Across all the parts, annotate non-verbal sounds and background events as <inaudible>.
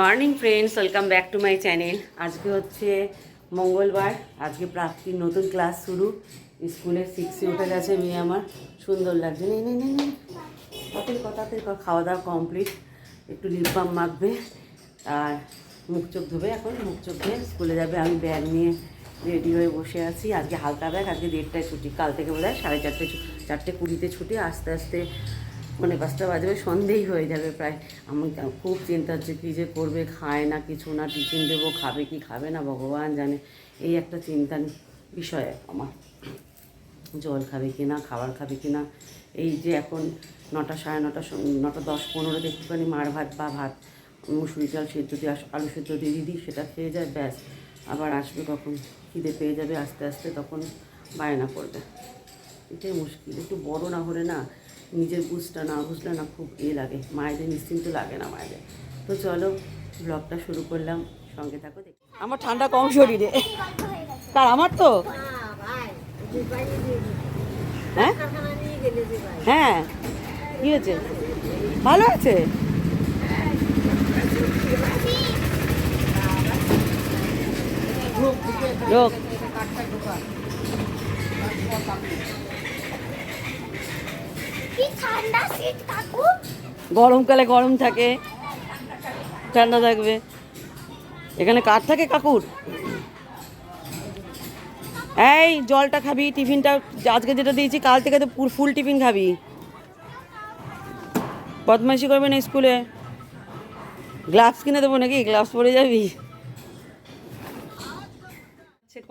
Morning friends welcome back to my channel আজকে হচ্ছে মঙ্গলবার। আজকে প্রাপ্তির নতুন ক্লাস শুরু। স্কুলে সিক্সে উঠে গেছে মেয়ে আমার। সুন্দর লাগছে। নেই নেই নেই তাড়াতাড়ি কর খাওয়া দাওয়া কমপ্লিট একটু লিপ মাখবে। আর মুখ চোখ ধোবে এখন। মুখ চোখ ধুয়ে স্কুলে যাবে। আমি ব্যাগ নিয়ে রেডি হয়ে বসে আছি। আজকে হালকা ব্যাগ আজকে দেড়টায় ছুটি। কাল থেকে বোধ হয় সাড়ে চারটে চারটে কুড়িতে ছুটি। আস্তে আস্তে মানে পাঁচটা বাজবে, সন্ধেই হয়ে যাবে প্রায়। আমি খুব চিন্তা হচ্ছে কী যে করবে, খায় না কিছু না, টিফিন দেবো, খাবে কি খাবে না, ভগবান জানে। এই একটা চিন্তার বিষয় আমার। জল খাবে কি না, খাবার খাবে কি না। এই যে এখন নটা সাড়ে নটা নটা দশ পনেরোতে একটুখানি মার ভাত বা ভাত, মুসুরি চাল সেদ্ধ দিয়ে আলু সেদ্ধ দিয়ে দিই সেটা খেয়ে যায়, ব্যাস। আবার আসবে কখন, খিদে পেয়ে যাবে আস্তে আস্তে, তখন বায়না করবে। এটাই মুশকিল, একটু বড় না হলে না নিজের বুঝটা না বুঝলে না খুব এ লাগে। মায়েদের নিশ্চিন্ত লাগে না মায়েদের। তো চলো ব্লগটা শুরু করলাম। সঙ্গে থাকো, দেখি। আমার ঠান্ডা কম শরীরে। তার আমার তো? হ্যাঁ? হ্যাঁ। কি হয়েছে? ভালো আছে? লোক গরমকালে গরম থাকে, ঠান্ডা থাকবে। এখানে কার থাকে কাকুর? এই, জলটা খাবি, টিফিনটা আজকে যেটা দিয়েছি, কাল থেকে তো ফুল টিফিন খাবি। বদমাইশি করবে না স্কুলে? গ্লাভস কিনে দেবো নাকি? গ্লাভস পরে যাবি?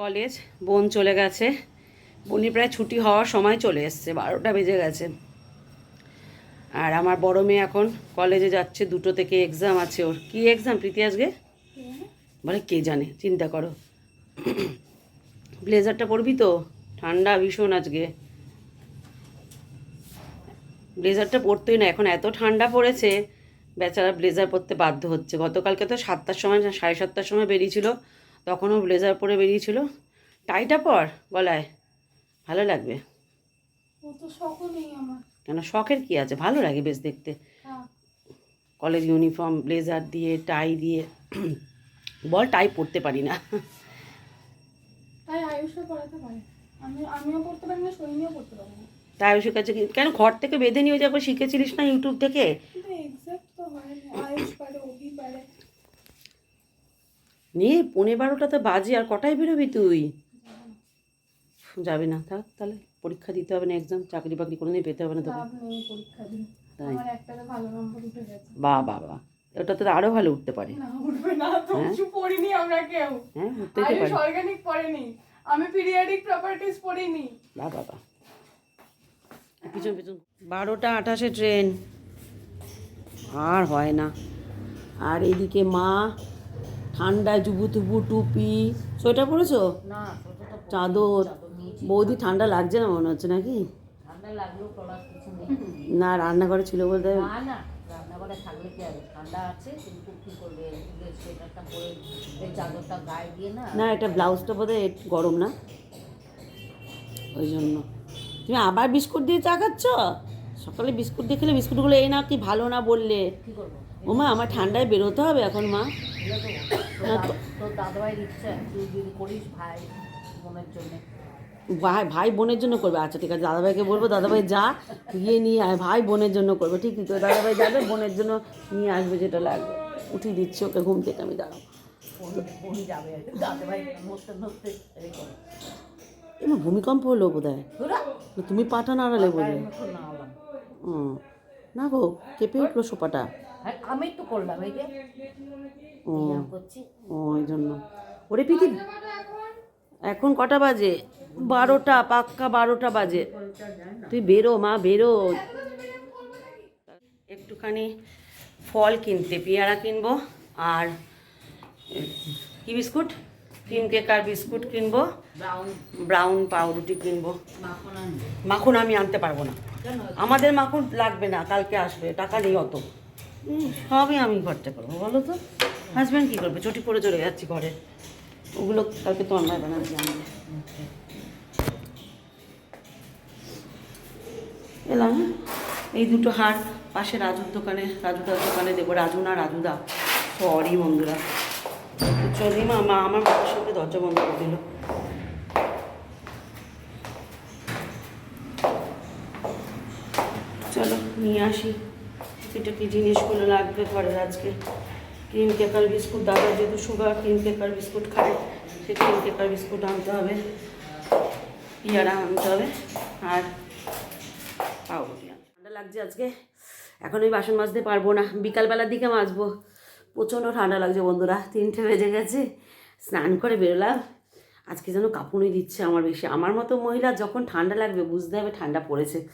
কলেজ, বোন চলে গেছে। বোনই প্রায় ছুটি হওয়ার সময় চলে এসছে, বারোটা বেজে গেছে। আর আমার বড় মেয়ে এখন কলেজে যাচ্ছে, দুটো থেকে এক্সাম আছে ওর। কি এক্সাম প্রীতি আজকে? বলে কে জানে, চিন্তা করো। ব্লেজারটা পরবি তো? ঠান্ডা ভীষণ আজকে। ব্লেজারটা পরতোই না, এখন এত ঠান্ডা পড়েছে, বেচারা ব্লেজার পরতে বাধ্য হচ্ছে। গতকালকে তো সাতটার সময়, সাড়ে সাতটার সময় বেরিয়েছিল, তখনও ব্লেজার পরে বেরিয়েছিল। টাইটা পর গলায়, ভালো লাগবে? ও তো সকল নেই আমার। কেন শখের কি আছে? ভালো লাগে বেশ দেখতে। হ্যাঁ। কলেজ ইউনিফর্ম ব্লেজার দিয়ে টাই দিয়ে বল টাই পরতে পারি না। তাই আয়ুষও পড়াতে পারে। আমি আমিও পড়তে পারি না সৈনিও পড়তে পারি না। তাই আয়ুষের কাছে কেন ঘর থেকে বেঁধে নিয়ে যাব শিখেছিলিস না ইউটিউব থেকে? না পনেরো বারোটা তো বাজে আর কটায় বেরোবি তুই? যাবি না থাক তাহলে। পরীক্ষা দিতে হবে না এক্সাম চাকরি বাকরি কোনোদিন পেতে হবে না তোকে। তাই। গেছে। বা বাবা। ওটাতে তো আরও ভালো উঠতে পারে। হ্যাঁ? হ্যাঁ উঠতেই তো আয়ুষ পারে। আমি পিরিয়ডিক প্রপার্টিজ পড়িনি। বা বাবা পিছন পিছন। বারোটা আঠাশে ট্রেন আর হয় না। আর এদিকে মা ঠান্ডায় জুবু তুবু টুপি। সোয়েটার পরেছো? চাদর। বৌদি ঠান্ডা লাগছে না মনে হচ্ছে নাকি? না রান্নাঘরে ছিল বলতে? না না রান্নাঘরে থাকলে কি হবে? ঠান্ডা আছে কিন্তু কি করবে? সোয়েটারটা পরে এই চাদরটা গায়ে দিয়ে না? না এটা ব্লাউজটা বোধহয় গরম না? ওই জন্য। তুমি আবার বিস্কুট দিয়ে চা খাচ্ছ? সকালে বিস্কুট দিয়ে খেলে বিস্কুটগুলো এই না কি ভালো না বললে? কি করব? ও মা আমার ঠান্ডায় বেরোতে হবে এখন মা। তোর দাদা- তোর দাদাভাইয়ের ইচ্ছা তুই যদি করিস ভাই বোনের জন্য। ভাই ভাই বোনের জন্য করবে। আচ্ছা ঠিক আছে দাদাভাইকে বলব দাদাভাই যা গিয়ে নিয়ে আয়। ভাই বোনের জন্য করবে ঠিক তো দাদাভাই যাবে বোনের জন্য নিয়ে আসবে যেটা লাগবে। উঠিয়ে দিচ্ছি ওকে ঘুম থেকে আমি দাঁড়াও করে এবার ভূমিকম্প হলো বোধ হয় তুমি পাটা নাড়ালে বলে না গো কেঁপে উঠল সোপাটা। হ্যাঁ আমি তো করলাম এই যে। ও ওই জন্য। ওরে পিতি এখন কটা বাজে? বারোটা পাক্কা বারোটা বাজে। তুই বেরো মা বেরো। একটুখানি ফল কিনতে পেয়ারা কিনবো আর কি বিস্কুট? ক্রিম কেক আর বিস্কুট কিনবো। ব্রাউন। পাউরুটি কিনবো। মাখন আমি আনতে পারব না। আমাদের মাখন লাগবে না কালকে আসবে টাকা নেই অত। সবই আমি খরচা করব বলো তো। হাজব্যান্ড কী করবে? চটি পরে চলে যাচ্ছি ঘরে। ওগুলো কালকে তো আমরা বানাচ্ছি আমি এলাম? এই দুটো হার পাশে রাজুর দোকানে রাজুদার দোকানে দেবো রাজু না রাজুদা সরি বন্ধুরা। চলি মা আমার মায়ের সঙ্গে দরজা বন্ধ করে দিল। চলো, নিয়ে আসি। এটা কি জিনিসগুলো লাগবে ঘরের আজকে? ক্রিম কেকার বিস্কুট, দাদা যেহেতু সুগার, ক্রিম কেকার বিস্কুট খায় সে ক্রিম কেকার বিস্কুট আনতে হবে। পিয়ারা আনতে হবে। আর পাউরুটি ঠান্ডা লাগছে আজকে। এখন আমি বাসন মাজতে পারব না। বিকালবেলার দিকে মাজবো। প্রচণ্ড ঠান্ডা লাগছে বন্ধুরা। তিনটে বেজে গেছে। স্নান করে বেরোলাম। আজকে যেন কাঁপুনি দিচ্ছে আমার বেশি। আমার মতো মহিলা যখন ঠান্ডা লাগবে, বুঝতে হবে ঠান্ডা পড়েছে।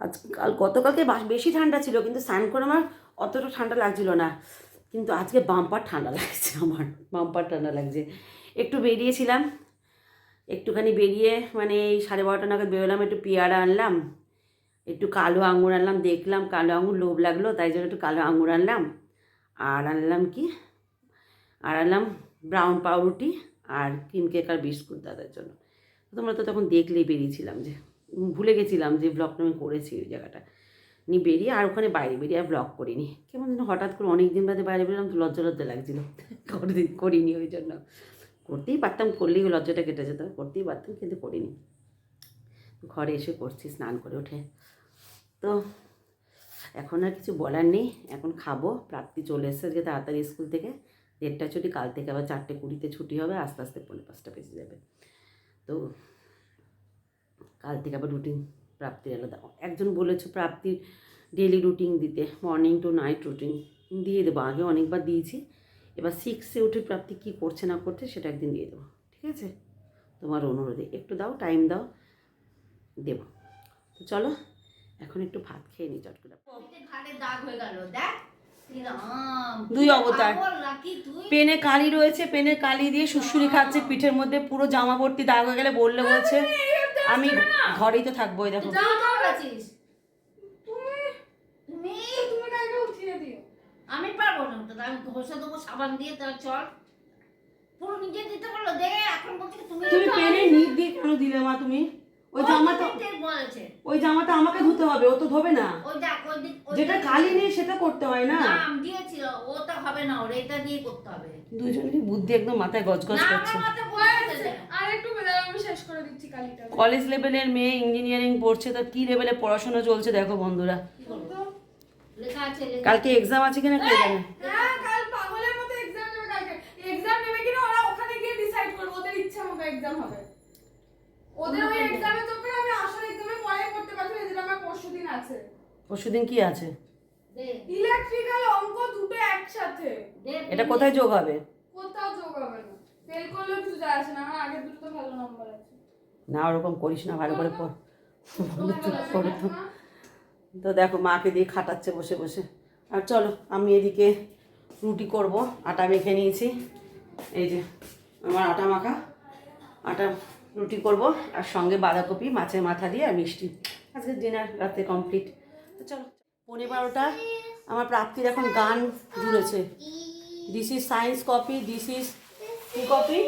আজ কাল, গতকালকে বেশি ঠান্ডা ছিল, কিন্তু স্নান করে আমার অতটা ঠান্ডা লাগছিল না। কিন্তু আজকে বাম্পার ঠান্ডা লাগছে আমার। বাম্পার ঠান্ডা লাগছে। একটু বেরিয়েছিলাম। একটুখানি বেরিয়ে মানে এই সাড়ে বারোটা নাগাদ বেরোলাম, একটু পেয়ারা আনলাম। একটু কালো আঙুর আনলাম, দেখলাম কালো আঙুর লোভ লাগল, তাই জন্য একটু কালো আঙুর আনলাম। আর আনলাম কি? আর আনলাম ব্রাউন পাউরুটি আর ক্রিম কেক আর বিস্কুট দাদার জন্য। তোমরা তো তখন দেখলেই বেরিয়েছিলাম যে ভুলে গেছিলাম যে ব্লগটা আমি করেছি ওই জায়গাটা। নিয়ে বেরিয়ে আর ওখানে বাইরে বেরিয়ে আর ব্লগ করিনি। কেমন যেন হঠাৎ করে অনেক দিন বাদে বাইরে বেরোলাম, তো লজ্জা লজ্জা লাগছিল। করিনি ওই জন্য। করতেই পারতাম, করলেই লজ্জাটা কেটে যেত, করতেই পারতাম, কিন্তু করিনি। ঘরে এসে করছি, স্নান করে উঠে। তো এখন আর কিছু বলার নেই, এখন খাব। প্রাপ্তি চলে এসেছে যে তাড়াতাড়ি স্কুল থেকে। দেড়টা ছুটি, কাল থেকে আবার চারটে কুড়িতে ছুটি হবে, আস্তে আস্তে পৌনে পাঁচটা বেজে যাবে। তো কাল থেকে আবার রুটিন প্রাপ্তির আলাদা। একজন বলেছে প্রাপ্তির ডেলি রুটিন দিতে মর্নিং টু নাইট রুটিন দিয়ে দেবো। আগে অনেকবার দিয়েছি। এবার সিক্সে উঠে প্রাপ্তি কী করছে না করছে সেটা একদিন দিয়ে দেবো। ঠিক আছে? তোমার অনুরোধে। একটু দাও টাইম দাও। দেবো। তো চলো এখন একটু ভাত খেয়ে নিই চট করে। ঘাড়ে দাগ হয়ে গেল দেখ। শ্রীরাম, দুই অবতার। পেনে কালি রয়েছে পেনে কালি দিয়ে সুশুরি খাচ্ছে পিঠের মধ্যে পুরো জামা ভর্তি দাগ হয়ে গেলে বললে বলছে আমি ঘরেই তো থাকব দেখো। আমি পারব না তো আমি ঘষে দেবো সাবান দিয়ে তার চল। পুরো নিজে দিতে পারল দে এখন বলছি তুমি তুমি পেনে নিট দিয়ে কেন দিলে মা তুমি। ওই জামা তো দিতে বলেছে। ওই জামাটা আমাকে ধুতে হবে ও তো ধোবে না। ওই দেখ ওই যেটা কালি নেই সেটা করতে হয় না। নাম দিয়েছিল ওটা হবে না ওর এটা দিয়ে করতে হবে। দুজনেরই বুদ্ধি একদম মাথায় গজগজ করছে আমার মাথায় বলেছে আর একটু বেদার আমি শেষ করে দিচ্ছি কালিটা। কলেজ লেভেলের মেয়ে ইঞ্জিনিয়ারিং পড়ছে তার কি লেভেলে পড়াশোনা চলছে দেখো বন্ধুরা। কালকে এক্সাম আছে কিনা কে জানে? হ্যাঁ কাল পাগলের মতো এক্সাম নেবে কালকে। এক্সাম নেবে কিনা ওরা ওখানে গিয়ে ডিসাইড করবে ওদের ইচ্ছা মতো এক্সাম হবে। ওদের ওই এক্সামের চক্করে আমি এক্সামে পরে করতে পারছি না যেটা আমার পরশু দিন আছে। পরশুদিন কি আছে? ইলেকট্রিক্যাল অঙ্ক দুটো একসাথে। এটা কোথায় যোগ হবে? কোথাও যোগ হবে না। ফেল করলেও কিছু যায় আসে না আমার আগের দুটো তো ভালো নম্বর আছে। না ওরকম করিস না ভালো করে পড়। চুপ করে তো তো দেখো মাকে দিয়ে খাটাচ্ছে বসে বসে। আর চলো আমি এদিকে রুটি করব আটা মেখে নিয়েছি। এই যে আমার আটা মাখা আটা রুটি করব আর সঙ্গে বাঁধাকপি মাছের মাথা দিয়ে আর মিষ্টি। আজকে ডিনার রাতে কমপ্লিট তো চলো পনেরো বারোটা আমার প্রাপ্তির এখন গান জুড়েছে। This is science copy this is কি কপি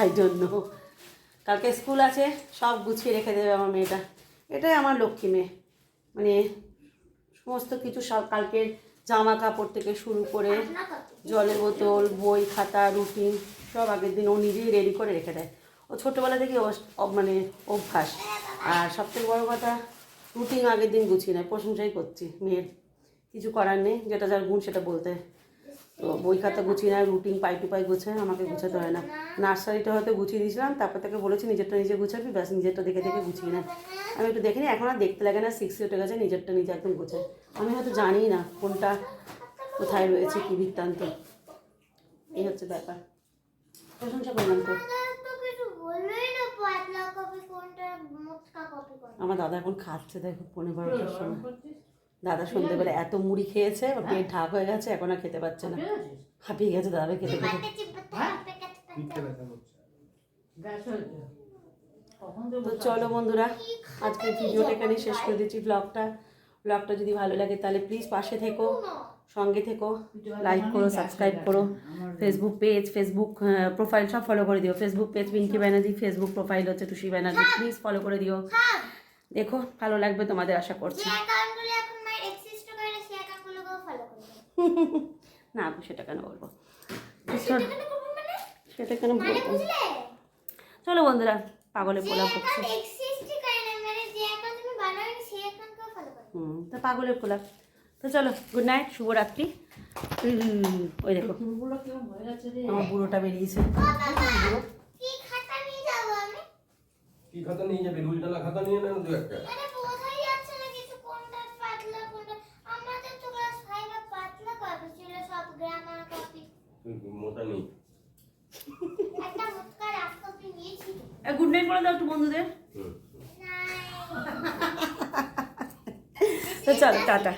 আই ডোন্ট নো কালকে স্কুল আছে সব গুছিয়ে রেখে দেবে আমার মেয়েটা। এটাই আমার লক্ষ্মী মেয়ে। মানে সমস্ত কিছু সব কালকের জামা কাপড় থেকে শুরু করে জলের বোতল বই খাতা রুটিন সব আগের দিন ও নিজেই রেডি করে রেখে দেয়। ও ছোটোবেলা থেকে মানে অভ্যাস। আর সবথেকে বড় কথা রুটিন আগের দিন গুছিয়ে নেয়। প্রশংসাই করছি মেয়ের। কিছু করার নেই, যেটা যার গুণ সেটা বলতে। তো বই খাতা গুছিয়ে নেয় রুটিন পাই টু পাই গুছায়, আমাকে গুছাতে হয় না। নার্সারিটা হয়তো গুছিয়ে দিয়েছিলাম, তারপর তাকে বলেছি, নিজেরটা নিজে গুছাবি, ব্যাস নিজেরটা দেখে দেখে গুছিয়ে নেয় আমি একটু দেখে নিই এখন আর দেখতে লাগে না সিক্সে উঠে গেছে, নিজেরটা নিজে একদম গোছায়। আমি হয়তো জানি না কোনটা কোথায় রয়েছে, কী বৃত্তান্ত। এই হচ্ছে ব্যাপার। প্রশংসা করলাম তো আমার দাদা এখন খাচ্ছে দেখো পনেরো বারোটার সময়। দাদা সন্ধ্যেবেলা এত মুড়ি খেয়েছে ওর পেট ঢাক হয়ে গেছে এখন আর খেতে পারছে না। হাঁপিয়ে গেছে দাদা খেতে কখন তো চলো বন্ধুরা আজকে ভিডিওটা এখানে শেষ করে দিচ্ছি ব্লগটা ব্লগটা যদি ভালো লাগে তাহলে প্লিজ পাশে থেকো। সঙ্গে থেকো লাইক করো সাবস্ক্রাইব করো। ফেসবুক পেজ ফেসবুক প্রোফাইল সব ফলো করে দিও। Facebook page Pinki Banerjee Facebook profile হচ্ছে টুসি ব্যানার্জি প্লিজ ফলো করে দিও। দেখো ভালো লাগবে তোমাদের আশা করছি। <laughs> না আমি সেটা কেন বলব? আচ্ছা। সেটা কেন বলব চলো বন্ধুরা পাগলে পোলা পড়ছে হুম তো পাগলের পোলা। তো চলো গুড নাইট শুভরাত্রি। ওই দেখো। আমার বুড়োটা বেরিয়েছে। কি গুড দাও বন্ধুদের। চলো টাটা।